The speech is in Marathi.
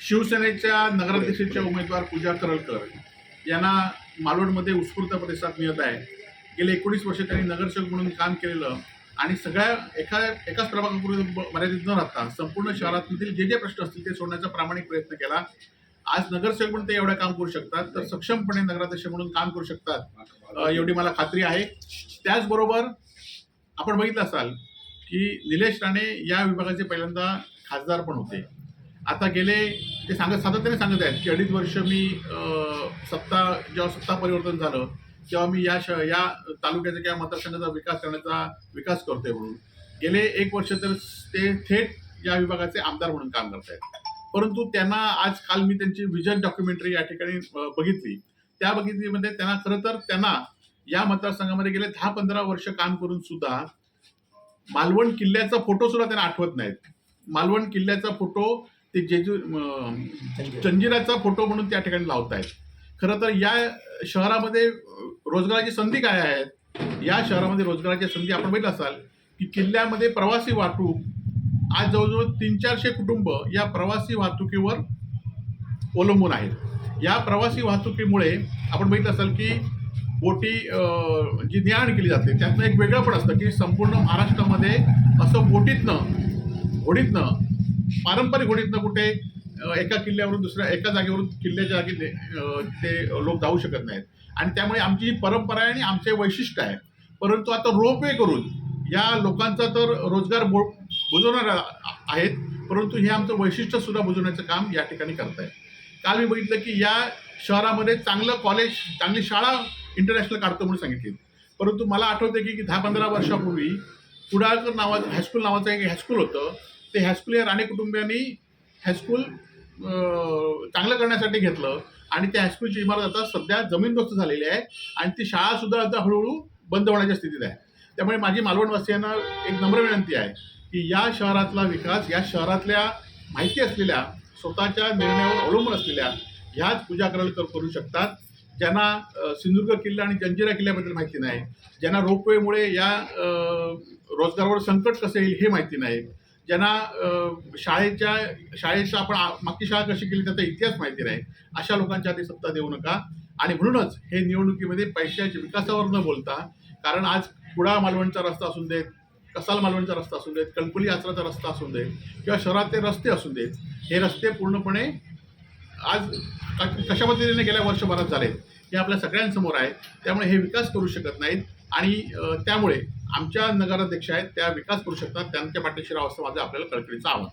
शिवसेनेच्या नगराध्यक्षांच्या उमेदवार पूजा करलकर यांना मालवणमध्ये उत्स्फूर्त प्रतिसाद मिळत आहे. गेले एकोणीस वर्ष त्यांनी नगरसेवक म्हणून काम केलेलं आणि सगळ्या एका एकाच प्रभागापुढे मर्यादित न राहता संपूर्ण शहरातील जे जे प्रश्न असतील ते सोडण्याचा प्रामाणिक प्रयत्न केला. आज नगरसेवक म्हणून ते एवढं काम करू शकतात तर सक्षमपणे नगराध्यक्ष म्हणून काम करू शकतात एवढी मला खात्री आहे. त्याचबरोबर आपण बघितलं असाल की निलेश राणे या विभागाचे पहिल्यांदा खासदार पण होते. आता गेले ते सांगत सातत्याने सांगत आहेत की अडीच वर्ष मी सत्ता जेव्हा सत्ता परिवर्तन झालं तेव्हा मी या श या तालुक्याचा किंवा मतदारसंघाचा विकास करण्याचा विकास करतोय म्हणून. गेले एक वर्ष तर ते थेट या विभागाचे आमदार म्हणून काम करत आहेत. परंतु त्यांना आज काल मी त्यांची विजन डॉक्युमेंटरी या ठिकाणी बघितली. त्या बघितलीमध्ये त्यांना खरं तर त्यांना या मतदारसंघामध्ये गेले दहा पंधरा वर्ष काम करून सुद्धा मालवण किल्ल्याचा फोटो सुद्धा त्यांना आठवत नाहीत. मालवण किल्ल्याचा फोटो ते जेजू जंजिराचा फोटो म्हणून त्या ठिकाणी लावत आहेत खरं तर या शहरामध्ये रोजगाराची संधी काय आहेत? या शहरामध्ये रोजगाराच्या संधी आपण बघितलं असाल की किल्ल्यामध्ये प्रवासी वाहतूक आज जवळजवळ तीन चारशे कुटुंब या प्रवासी वाहतुकीवर अवलंबून आहेत. या प्रवासी वाहतुकीमुळे आपण बघितलं असाल की बोटी जी न्याण केली जाते त्यातनं एक वेगळं पण असतं की संपूर्ण महाराष्ट्रामध्ये असं बोटीतनं होडीतनं पारंपरिक होडीतनं कुठे एका किल्ल्यावरून दुसऱ्या एका जागेवरून किल्ल्याच्या जागी ते, लोक जाऊ शकत नाहीत. आणि त्यामुळे आमची ही परंपरा आहे आणि आमचे वैशिष्ट्य आहे. परंतु आता रोपवे करून या लोकांचा तर रोजगार बो बुजवणार आहेत परंतु हे आमचं वैशिष्ट्य सुद्धा बुजवण्याचं काम या ठिकाणी करत आहे काल मी बघितलं की या शहरामध्ये चांगलं कॉलेज चांगली शाळा इंटरनॅशनल काढतो म्हणून सांगितली. परंतु मला आठवते की दहा पंधरा वर्षापूर्वी कुडाळकर नावाचं हायस्कूल नावाचं एक हायस्कूल होतं. ते हायस्कूल या राणे कुटुंबियांनी हायस्कूल चांगलं करण्यासाठी घेतलं. आणि त्या हायस्कूलची इमारत आता सध्या जमीनदोस्त झालेली आहे. आणि ती शाळासुद्धा आता हळूहळू बंद होण्याच्या स्थितीत आहे. त्यामुळे माझी मालवणवासियांना एक नम्र विनंती आहे की या शहरातला विकास या शहरातल्या माहिती असलेल्या स्वतःच्या निर्णयावर अवलंबून असलेल्या ह्याच पूजा करलकर करू शकतात. ज्यांना सिंधुदुर्ग किल्ला आणि जंजिरा किल्ल्याबद्दल माहिती नाही ज्यांना रोपवेमुळे या रोजगारावर संकट कसं येईल हे माहिती नाही ज्यांना शाळेच्या शाळेचा आपण मागची शाळा कशी केली त्याचा इतिहास माहिती नाही अशा लोकांच्या आधी सत्ता देऊ नका. आणि म्हणूनच हे निवडणुकीमध्ये पैशाच्या विकासावर न बोलता कारण आज कुडाळ मालवणचा रस्ता असून देत कसाल मालवणचा रस्ता असून देत कणकुली आचराचा रस्ता असून देत किंवा शहरातले रस्ते असून देत हे रस्ते पूर्णपणे आज क- कशा पद्धतीने गेल्या वर्षभरात झालेत हे आपल्या सगळ्यांसमोर आहे. त्यामुळे हे विकास करू शकत नाहीत. आणि त्यामुळे आमच्या नगराध्यक्ष आहेत त्या विकास करू शकतात त्यांच्या पाठीशी राहावं असं माझं आपल्याला कळकळीचं आव्हान.